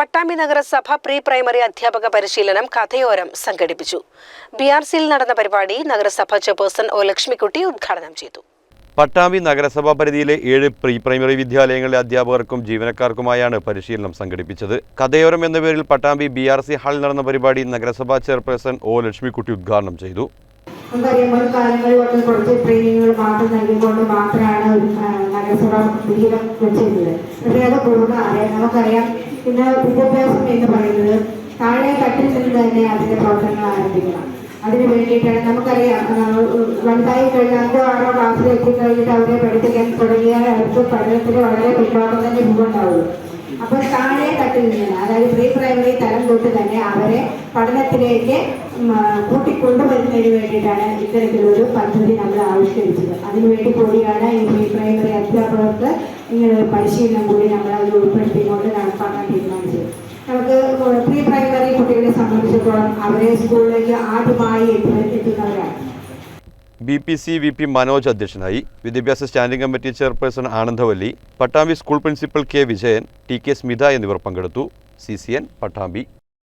പട്ടാമ്പി നഗരസഭ pre primary അധ്യാപക പരിശീലനം കഥയോരം സംഘടിപ്പിച്ചു. ബി ആർ സിയിൽ നടന്ന പരിപാടി നഗരസഭ ചെയർപേഴ്സൺ ഒ ലക്ഷ്മിക്കുട്ടി ഉദ്ഘാടനം ചെയ്തു. പട്ടാമ്പി നഗരസഭാ പരിധിയിലെ ഏഴ് പ്രീ പ്രൈമറി വിദ്യാലയങ്ങളിലെ അധ്യാപകർക്കും ജീവനക്കാർക്കുമായാണ് പരിശീലനം സംഘടിപ്പിച്ചത്. കഥയോരം എന്ന പേരിൽ പട്ടാമ്പി ബി ആർ സി ഹാളിൽ നടന്ന പരിപാടി നഗരസഭാ ചെയർപേഴ്സൺ ഒ ലക്ഷ്മിക്കുട്ടി ഉദ്ഘാടനം ചെയ്തു. നമുക്കറിയാം മുൻകാലങ്ങളിലൊക്കെ കുറച്ച് ട്രെയിനിങ്ങുകൾ മാത്രം നൽകിക്കൊണ്ട് മാത്രമാണ് ഒരു, ആ, നഗരസഭ വിഹിതം വെച്ചിരുന്നത് പക്ഷേ അത് കൂടാതെ നമുക്കറിയാം ഇന്ന് വിദ്യാഭ്യാസം എന്ന് പറയുന്നത് താഴെ തട്ടിൽ നിന്ന് തന്നെ അതിന്റെ പ്രവർത്തനങ്ങൾ ആരംഭിക്കണം. അതിന് വേണ്ടിയിട്ടാണ് നമുക്കറിയാം വലുതായി കഴിഞ്ഞാൽ അഞ്ചോ ആറോ ക്ലാസ്സിൽ എത്തിക്കഴിഞ്ഞിട്ട് അവരെ പഠിപ്പിക്കാൻ തുടങ്ങിയാൽ അവർക്ക് പഠനത്തിൽ വളരെ പിന്നോക്കം തന്നെ ഉണ്ടാവുള്ളൂ അപ്പോൾ താഴെ തട്ടിൽ നിന്ന് അതായത് പ്രീ പ്രൈമറി തലം തൊട്ട് തന്നെ അവരെ പഠനത്തിലേക്ക് കൂട്ടിക്കൊണ്ടുവരുന്നതിന് വേണ്ടിയിട്ടാണ് ഇത്തരത്തിലൊരു പദ്ധതി നമ്മൾ ആവിഷ്കരിച്ചത്. അതിനുവേണ്ടി കൂടിയാണ് ഈ പ്രീ പ്രൈമറി അധ്യാപകർക്ക് ഇങ്ങനെ ഒരു പരിശീലനം കൂടി നമ്മൾ അതിൽ ഉൾപ്പെടുത്തിക്കൊണ്ട് നടപ്പാക്കാൻ തീരുമാനിച്ചത്. നമുക്ക് പ്രീ പ്രൈമറി കുട്ടികളെ സംബന്ധിച്ചിടത്തോളം അവരെ സ്കൂളിലേക്ക് ആദ്യമായി എത്തി- എത്തുന്നവരാണ്. B P C V P Manoj അധ്യക്ഷനായി വിദ്യാഭ്യാസ standing committee chairperson Anandavalli Pattambi school principal K Vijayan T K Smitha എന്നിവർ പങ്കെടുത്തു. C C N Pattambi.